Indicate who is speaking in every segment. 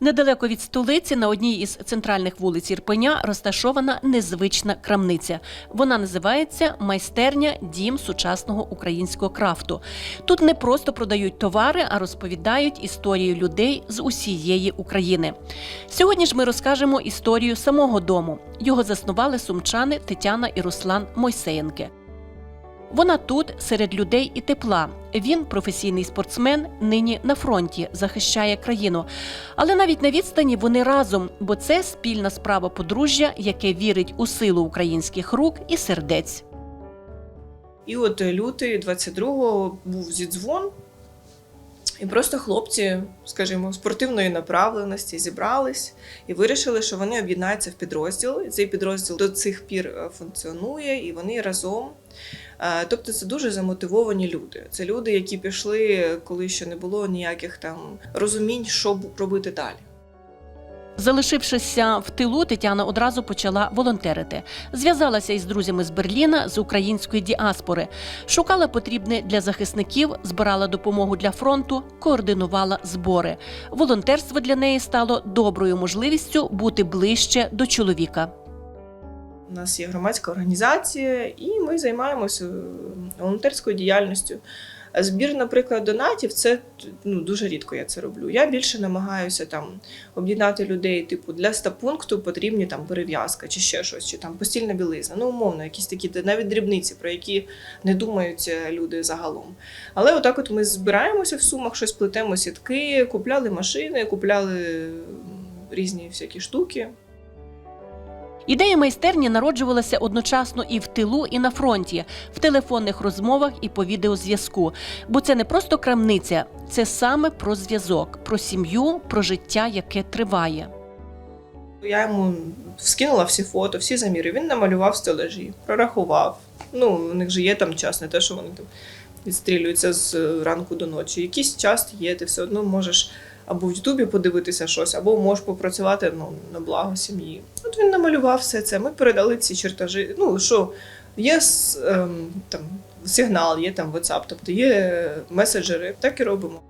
Speaker 1: Недалеко від столиці на одній із центральних вулиць Ірпеня розташована незвична крамниця. Вона називається майстерня Дім сучасного українського крафту. Тут не просто продають товари, а розповідають історію людей з усієї України. Сьогодні ж ми розкажемо історію самого дому. Його заснували сумчани Тетяна і Руслан Мойсеєнки. Вона тут серед людей і тепла. Він професійний спортсмен, нині на фронті захищає країну. Але навіть на відстані вони разом, бо це спільна справа подружжя, яке вірить у силу українських рук і сердець.
Speaker 2: І от лютий 22-го був зідзвон, і просто хлопці, скажімо, спортивної направленості зібрались і вирішили, що вони об'єднаються в підрозділ. Цей підрозділ до цих пір е, функціонує, і вони разом. Е, Тобто це дуже замотивовані люди. Це люди, які пішли, коли ще не було ніяких там розумінь, що робити далі.
Speaker 1: Залишившися в тилу, Тетяна одразу почала волонтерити. Зв'язалася із друзями з Берліна з української діаспори, шукала потрібне для захисників, збирала допомогу для фронту, координувала збори. Волонтерство для неї стало доброю можливістю бути ближче до чоловіка.
Speaker 2: У нас є громадська організація, і ми займаємося е, волонтерською діяльністю. Збір, наприклад, донатів це ну, дуже рідко я це роблю. Я більше намагаюся там об'єднати людей, типу, для стапункту потрібні там перев'язка чи ще щось, чи там постільна білизна. Ну, умовно, якісь такі навіть дрібниці, про які не думають е, люди загалом. Але отак, от ми збираємося в сумах, щось плетемо сітки, купляли машини, купляли різні всякі штуки.
Speaker 1: Ідея майстерні народжувалася одночасно і в тилу, і на фронті, в телефонних розмовах і по відеозв'язку. Бо це не просто крамниця, це саме про зв'язок, про сім'ю, про життя, яке триває.
Speaker 2: Я йому скинула всі фото, всі заміри. Він намалював стележі, прорахував. Ну, у них же є там час, не те, що вони там відстрілюються з ранку до ночі. Якийсь час є, ти все одно можеш або в Ютубі подивитися щось, або можеш попрацювати ну, на благо сім'ї. Він намалював все це. Ми передали ці чертежі. Ну, що є ем, там, сигнал, є там WhatsApp, тобто є меседжери. Так і робимо.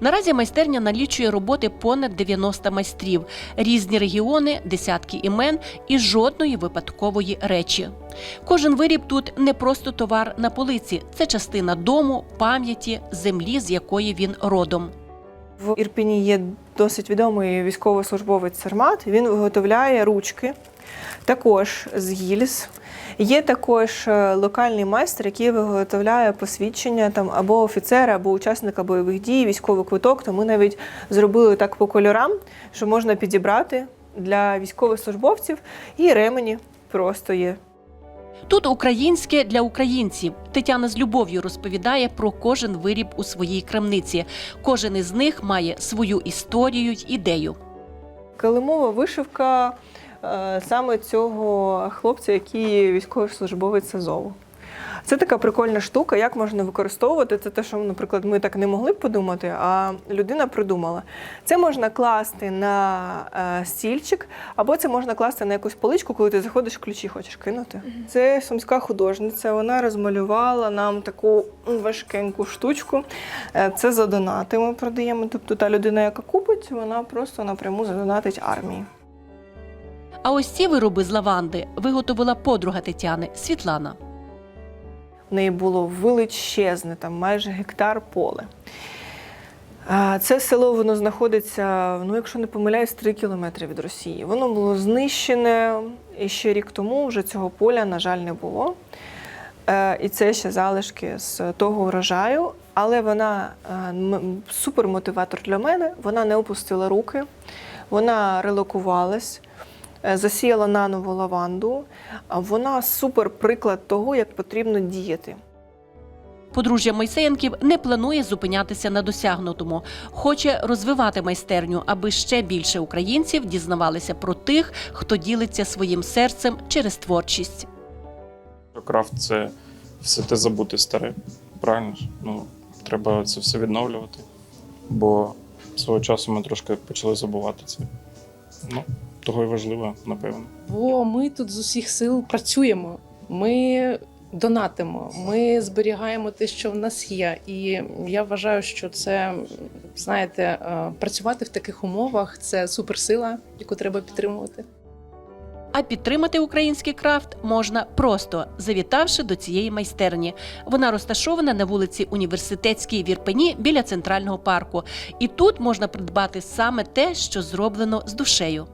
Speaker 1: Наразі майстерня налічує роботи понад 90 майстрів, різні регіони, десятки імен і жодної випадкової речі. Кожен виріб тут не просто товар на полиці, це частина дому, пам'яті, землі, з якої він родом.
Speaker 3: В Ірпені є досить відомий військовослужбовець Сармат. Він виготовляє ручки, також з гільз. Є також е, локальний майстер, який виготовляє посвідчення там або офіцера, або учасника бойових дій, військовий квиток. То ми навіть зробили так по кольорам, що можна підібрати для військових службовців. І ремені просто є.
Speaker 1: Тут українське для українців. Тетяна з любов'ю розповідає про кожен виріб у своїй крамниці. Кожен із них має свою історію й ідею.
Speaker 3: Килимова вишивка е, саме цього хлопця, який військовослужбовець Азову. Це така прикольна штука, як можна використовувати. Це те, що, наприклад, ми так не могли б подумати, а людина придумала. Це можна класти на е, стільчик, або це можна класти на якусь поличку, коли ти заходиш, ключі хочеш кинути. Це сумська художниця. Вона розмалювала нам таку важкеньку штучку. Е, Це за донати ми продаємо. Тобто та людина, яка купить, вона просто напряму задонатить армії.
Speaker 1: А ось ці вироби з лаванди виготовила подруга Тетяни Світлана.
Speaker 3: В неї було величезне, там майже гектар поле. Це село воно знаходиться, ну, якщо не помиляюсь, 3 кілометри від Росії. Воно було знищене і ще рік тому вже цього поля, на жаль, не було. Е, І це ще залишки з того врожаю. Але вона е, супермотиватор для мене. Вона не опустила руки, вона релокувалась, засіяла наново лаванду. А Вона супер приклад того, як потрібно діяти.
Speaker 1: Подружжя Мойсеєнків не планує зупинятися на досягнутому, хоче розвивати майстерню, аби ще більше українців дізнавалися про тих, хто ділиться своїм серцем через творчість.
Speaker 4: Крафт це все те забути старе. Правильно ж? Ну, треба це все відновлювати. Бо свого часу ми трошки почали забувати це. Ну, того й важливо, напевно.
Speaker 5: Бо ми тут з усіх сил працюємо. Ми донатимо, ми зберігаємо те, що в нас є. І я вважаю, що це знаєте, е, працювати в таких умовах це суперсила, яку треба підтримувати.
Speaker 1: А підтримати український крафт можна просто завітавши до цієї майстерні. Вона розташована на вулиці Університетській Вірпені біля центрального парку. І тут можна придбати саме те, що зроблено з душею.